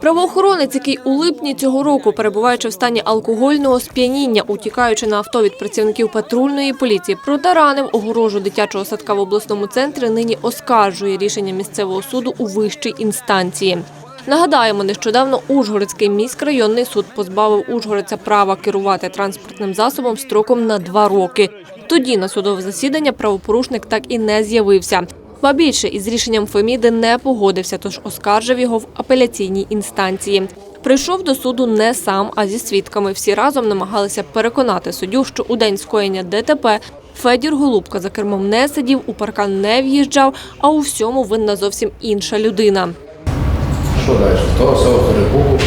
Правоохоронець, який у липні цього року, перебуваючи в стані алкогольного сп'яніння, утікаючи на авто від працівників патрульної поліції, протаранив огорожу дитячого садка в обласному центрі, нині оскаржує рішення місцевого суду у вищій інстанції. Нагадаємо, нещодавно Ужгородський міськрайонний суд позбавив ужгородця права керувати транспортним засобом строком на два роки. Тоді на судове засідання правопорушник так і не з'явився. Ба більше із рішенням Феміди не погодився, тож оскаржив його в апеляційній інстанції. Прийшов до суду не сам, а зі свідками. Всі разом намагалися переконати суддю, що у день скоєння ДТП Федір Голубка за кермом не сидів, у паркан не в'їжджав, а у всьому винна зовсім інша людина. Що далі? З того всього перепугу.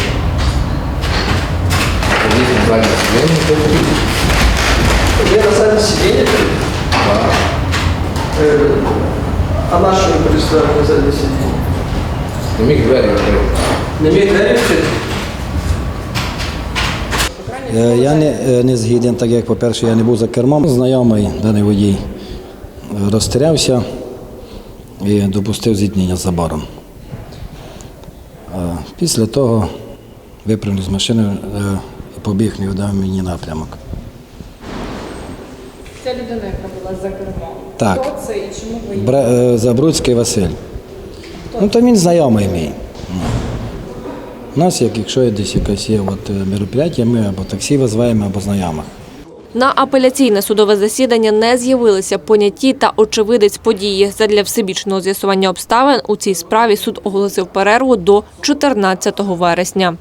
Поліз на заднє сидіння, то поліз. Я на заднее сиденье? Э, а на что вы представили на заднее сиденье? Не міг двері відкрити. Не имеет двери открыть? Е, Я не, е, не згіден, так як, по-перше, я не був за кермом. Знайомий даний водій е, розстрявся і допустив зіткнення з забором. Е, Після того випрыгнув з машини е, і побіг невідомий мені напрямок. Ця людина, яка була за кермом. Так. Хто це і чому ви? Бра- е, Забруцький Василь. Ну, то він знайомий мій. У нас, як якщо є десь якесь є от, е, мероприятие, ми або таксі визиваємо, або знайомих. На апеляційне судове засідання не з'явилися поняті та очевидець події. Задля всебічного з'ясування обставин у цій справі суд оголосив перерву до 14 вересня.